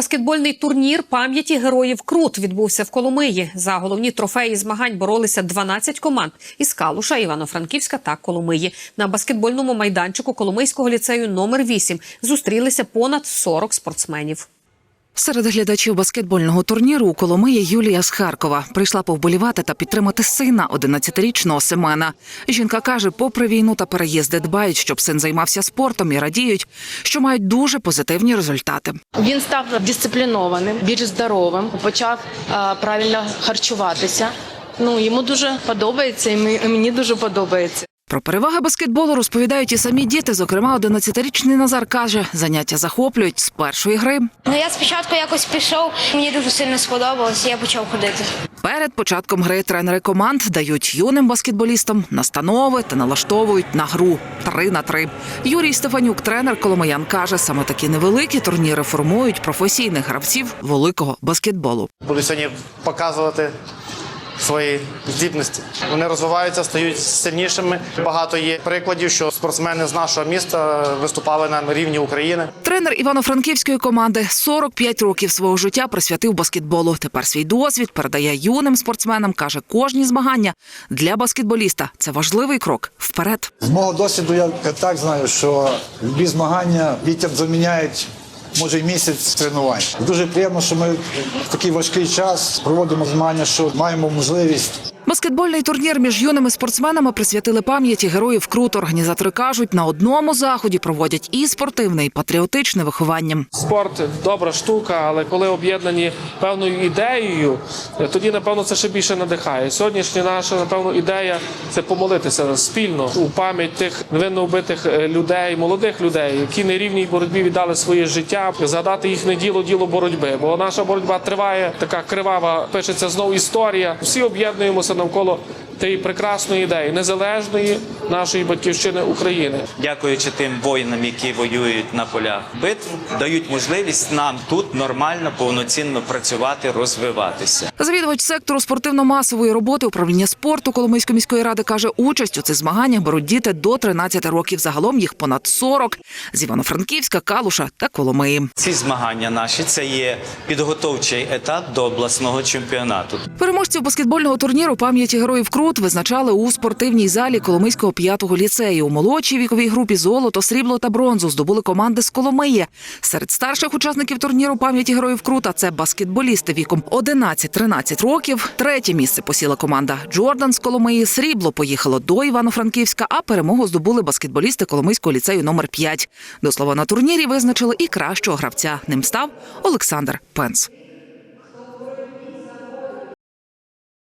Баскетбольний турнір пам'яті героїв Крут відбувся в Коломиї. За головні трофеї змагань боролися 12 команд із Калуша, Івано-Франківська та Коломиї. На баскетбольному майданчику Коломийського ліцею номер 8 зустрілися понад 40 спортсменів. Серед глядачів баскетбольного турніру у Коломиї Юлія з Харкова прийшла повболівати та підтримати сина 11-річного Семена. Жінка каже, попри війну та переїзди дбають, щоб син займався спортом і радіють, що мають дуже позитивні результати. Він став дисциплінованим, більш здоровим, почав правильно харчуватися. Ну йому дуже подобається, і мені дуже подобається. Про переваги баскетболу розповідають і самі діти. Зокрема, 11-річний Назар каже, заняття захоплюють з першої гри. Ну я спочатку якось пішов, мені дуже сильно сподобалось, я почав ходити. Перед початком гри тренери команд дають юним баскетболістам настанови та налаштовують на гру три на три. Юрій Стефанюк, тренер Коломиян, каже, саме такі невеликі турніри формують професійних гравців великого баскетболу. Буду сьогодні показувати свої здібності. Вони розвиваються, стають сильнішими. Багато є прикладів, що спортсмени з нашого міста виступали на рівні України. Тренер івано-франківської команди 45 років свого життя присвятив баскетболу. Тепер свій досвід передає юним спортсменам. каже, кожні змагання для баскетболіста це важливий крок вперед. З мого досвіду я так знаю, що любі змагання дітям заміняють. Може, й місяць тренувань. Дуже приємно, що ми в такий важкий час проводимо змагання, що маємо можливість Баскетбольний турнір між юними спортсменами присвятили пам'яті героїв Крут. Організатори кажуть, на одному заході проводять і спортивне, і патріотичне виховання. Спорт добра штука, але коли об'єднані певною ідеєю, тоді напевно це ще більше надихає. Сьогоднішня наша напевно ідея це помолитися спільно у пам'ять тих невинно вбитих е, людей, молодих людей, які на рівній боротьбі віддали своє життя, згадати їхнє діло, діло боротьби. Бо наша боротьба триває, така кривава пишеться знову історія. Всі об'єднуємося навколо тієї прекрасної ідеї, незалежної нашої батьківщини України. дякуючи тим воїнам, які воюють на полях битв, дають можливість нам тут нормально, повноцінно працювати, розвиватися. Завідувач сектору спортивно-масової роботи управління спорту Коломийської міської ради каже, участь у цих змаганнях беруть діти до 13 років. Загалом їх понад 40 з Івано-Франківська, Калуша та Коломиї. Ці змагання наші це є підготовчий етап до обласного чемпіонату. Переможців баскетбольного турніру пам'яті героїв Крут визначали у спортивній залі Коломийського п'ятого ліцею. У молодшій віковій групі золото, срібло та бронзу здобули команди з Коломиї. Серед старших учасників турніру пам'яті героїв Крута це баскетболісти віком 11-13 років. Третє місце посіла команда Джордан з Коломиї. Срібло поїхало до Івано-Франківська, а перемогу здобули баскетболісти Коломийського ліцею номер 5 До слова на турнірі визначили і кращого гравця. Ним став Олександр Пенс.